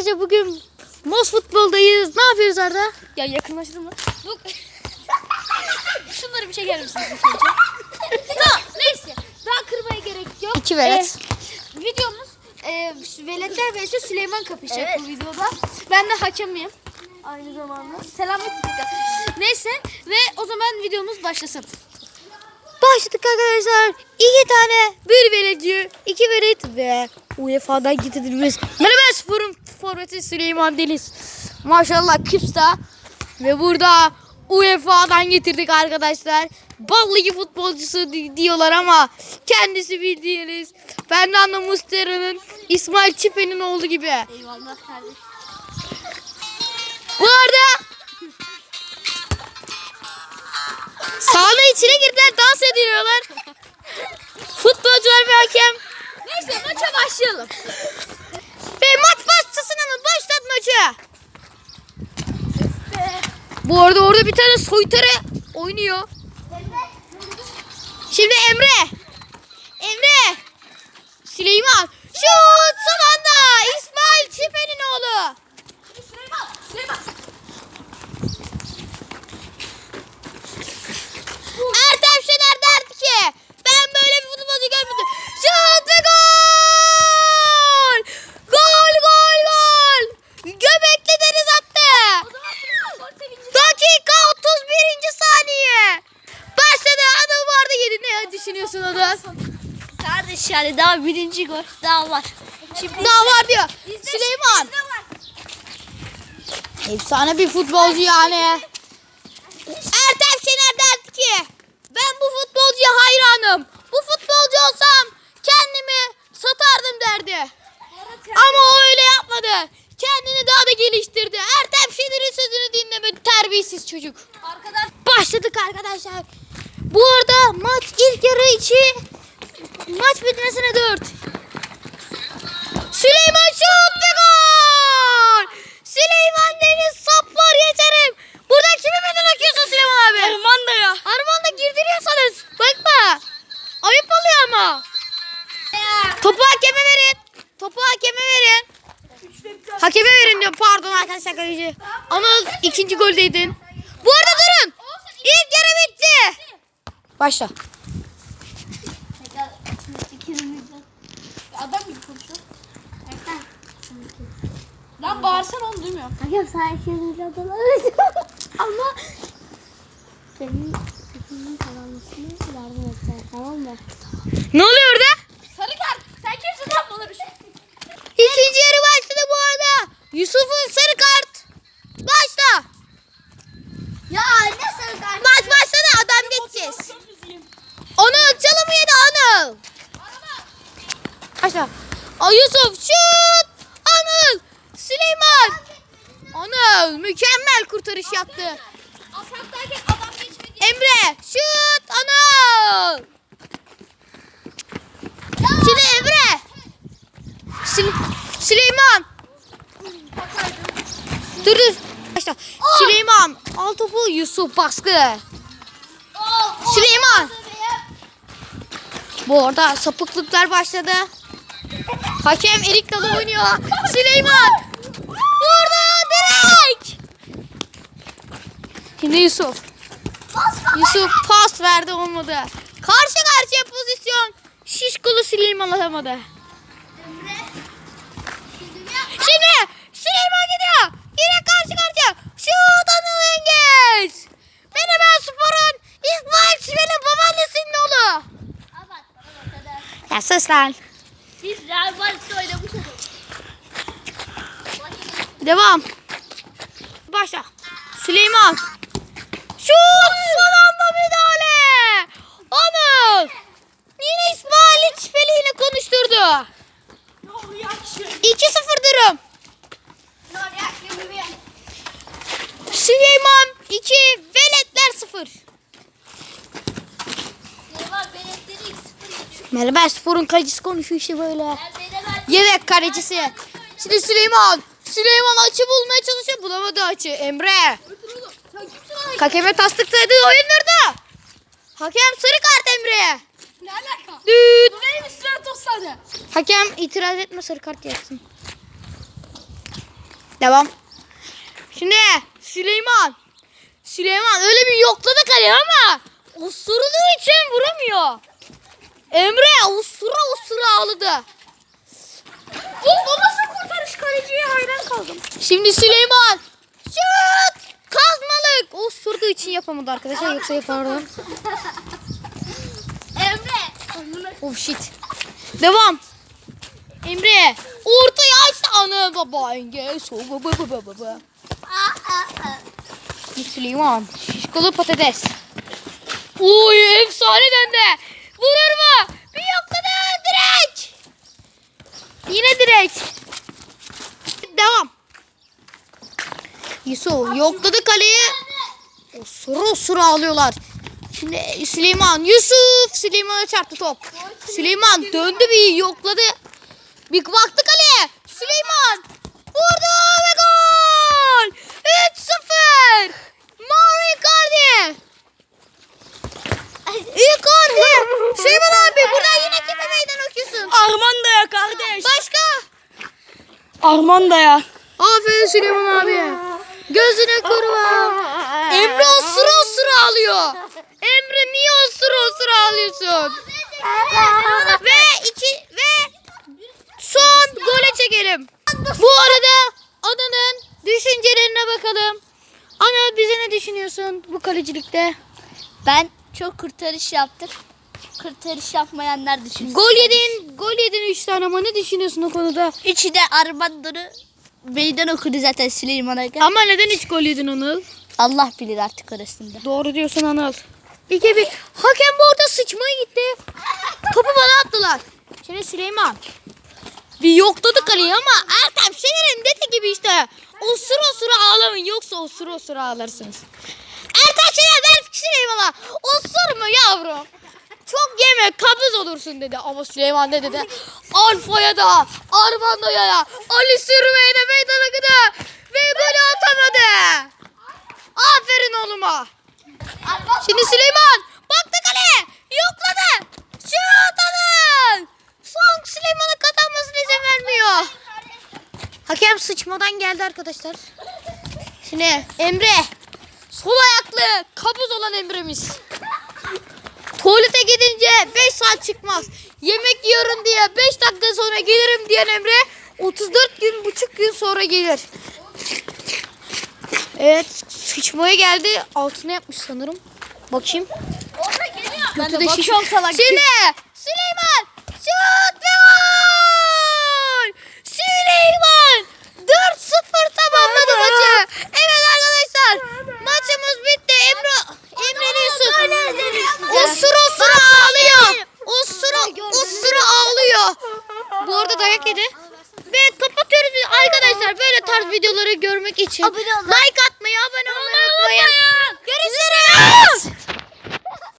arkadaşlar bugün Mos futboldayız. Ne yapıyoruz Arda? Ya yakınlaştırma. Dur. Şunları bir çeker misiniz ilk önce? tamam neyse. Daha kırmaya gerek yok. İki velet. Ee, videomuz e, Veletler vs Süleyman kapışacak bu videoda. Ben de hakemiyim. Aynı zamanda. Selamet Neyse ve o zaman videomuz başlasın. Başladık arkadaşlar. İki tane bir veleci, iki velet ve UEFA'dan getirilmiş. Merhaba Spor'un forveti Süleyman Deniz. Maşallah Kıps'ta ve burada UEFA'dan getirdik arkadaşlar. Bal ligi futbolcusu di- diyorlar ama kendisi bildiğiniz Fernando Mustera'nın İsmail Çipe'nin oğlu gibi. Eyvallah kardeşim. Bu arada sahanın içine girdiler dans ediyorlar. Futbolcular ve hakem. Neyse maça başlayalım. Maçı. Bu arada orada bir tane soytarı oynuyor. Şimdi Emre. Emre. Süleyman. Şut son anda. İsmail Çipe'nin oğlu. Süleyman, Süleyman. Ertem Şener derdi ki ben böyle bir futbolcu görmedim. Şut ve gol! Gol gol gol! Göbekli Deniz attı. O zaman Süleyman gol sevinci. Dakika 31. saniye. Başladı Anıl vardı yedi. Ne düşünüyorsun Anıl? Kardeş yani daha birinci gol daha var. Şimdi Daha var diyor. Süleyman. Efsane bir futbolcu yani. Ertem Şener derdi ki ben bu futbolcuya hayranım. Bu futbolcu olsam kendimi satardım derdi. Ama o öyle yapmadı. Kendini daha da geliştirdi. Ertem Şener'in sözünü dinlemedi. Terbiyesiz çocuk. Arkadaş Başladık arkadaşlar. Bu arada maç ilk yarı içi maç bitmesine 4. Süleyman şut ve gol! Süleyman Deniz saplar geçerim. Buradan kimi meydan okuyorsun Süleyman abi? Arman da ya. Armağan'da girdiriyorsanız bakma. Ayıp oluyor ama. Topu hakeme verin. Topu hakeme verin. Hakeme verin diyor. Pardon arkadaşlar kaleci. Anıl ikinci goldeydin. Bu arada durun. İlk yarı bitti. Başla. Adam gibi konuşuyor. Lan bağırsan onu duymuyorum. Hakem sen ikimiz adalar Ama senin senin kazanmasını yardım edeceğim tamam mı? Ne oluyor orada? Sarı kart. Sen kimsin lan bir şey? İkinci yarı başladı bu arada. Yusuf'un sarı kart. Başla. Ya ne sarı kart? Maç başladı adam geçeceğiz. Anıl çalımı yedi Anıl. Başla. Ay Yusuf şut. Süleyman. Anıl mükemmel kurtarış yaptı. Ataktayken adam geçmedi. Emre şut. Anıl. Şimdi Emre. Sül- Süleyman. Dur dur. Başla. Süleyman. Al topu Yusuf baskı. Süleyman. Bu arada sapıklıklar başladı. Hakem Erik Dalı oynuyor. Süleyman. Burada direkt. Şimdi Yusuf. Yusuf pas verdi olmadı. Karşı karşıya pozisyon. Şişkolu Süleyman alamadı. Şimdi Süleyman gidiyor. Yine karşı karşıya. Şut Anıl Yengeç. Menemen Spor'un İsmail Çivel'in babaannesinin oğlu. Ya sus lan. Biz Real Madrid'de oynamışız. Devam. Başla. Süleyman. Şut son anda müdahale. Anıl. Yine İsmail Çipeli ile konuşturdu. 2-0 durum. Süleyman 2, Veletler 0. Merhaba Spor'un kalecisi konuşuyor işte böyle. Yedek kalecisi. Şimdi Süleyman. Süleyman açı bulmaya çalışıyor. Bulamadı açı. Emre. Hakeme tasdıkladı oyundurdu. Hakem sarı kart Emre'ye. Ne alaka? Düt. Bu neymiş Stratos hadi. Hakem itiraz etme sarı kart yersin. Devam. Şimdi Süleyman. Süleyman öyle bir yokladı kaleyi ama osurduğu için vuramıyor. Emre usura usura ağladı. O, o nasıl kurtarış kaleciye hayran kaldım. Şimdi Süleyman. İçin yapamadı arkadaşlar yoksa yapardı. Emre. Oh shit. Devam. Emre. Ortaya açtı. Ana baba enge. Baba baba baba. Süleyman. Şişkolu patates. Oy efsane döndü. Vurur mu? Bir yokladı. Direk. Yine direk. Devam. Yusuf yokladı kaleyi. Osura osura alıyorlar. Şimdi Süleyman, Yusuf Süleyman'a çarptı top. Süleyman döndü bir yokladı. Bir baktı kaleye. Süleyman vurdu ve gol. 3-0. Mario Icardi. Icardi. Süleyman abi burada yine kime meydan okuyorsun? Armanda'ya kardeş. Başka? Armanda'ya. Aferin Süleyman abi. Alıyorsun? ve iki ve son gole çekelim. Bu arada Ana'nın düşüncelerine bakalım. Ana bize ne düşünüyorsun bu kalecilikte? Ben çok kurtarış yaptım. Kurtarış yapmayanlar düşünsün. Gol yedin, gol yedin 3 tane ama ne düşünüyorsun o konuda? Üçü de Armanda'nı meydan okudu zaten Süleyman'a. Ama neden 3 gol yedin Anıl? Allah bilir artık arasında. Doğru diyorsun Anıl. İki bir. Hakem bu arada sıçmaya gitti. Topu bana attılar. Şimdi Süleyman. Bir yokladı kaleyi ama Ertem Şener'in dediği gibi işte. Osura osura ağlamayın yoksa osura osura ağlarsınız. Ertem Şener ver Süleyman'a. Osurma yavrum. Çok yeme kabız olursun dedi. Ama Süleyman ne dedi? Alfa'ya da, Armando'ya da, Ali Sürme'ye de meydan okudu. Ve golü atamadı. Aferin oğluma. Şimdi Süleyman baktı kaleye yokladı. Şut alın. Son Süleyman'ın kazanmasına izin vermiyor. Hakem sıçmadan geldi arkadaşlar. Şimdi Emre sol ayaklı kabuz olan Emre'miz. Tuvalete gidince 5 saat çıkmaz. Yemek yiyorum diye 5 dakika sonra gelirim diyen Emre 34 gün buçuk gün sonra gelir. Evet sıçmaya geldi. Altına yapmış sanırım. Bakayım. Orada geliyor. Götü de şiş. salak. Şimdi Süleyman şut ve gol. Süleyman 4-0 tamamladı maçı. Evet arkadaşlar maçımız bitti. Emre Emre Yusuf. Osur osur ağlıyor. Osur osur ağlıyor. Bu arada dayak yedi. Ve kapatıyoruz arkadaşlar böyle tarz videoları görmek için Abone olun. like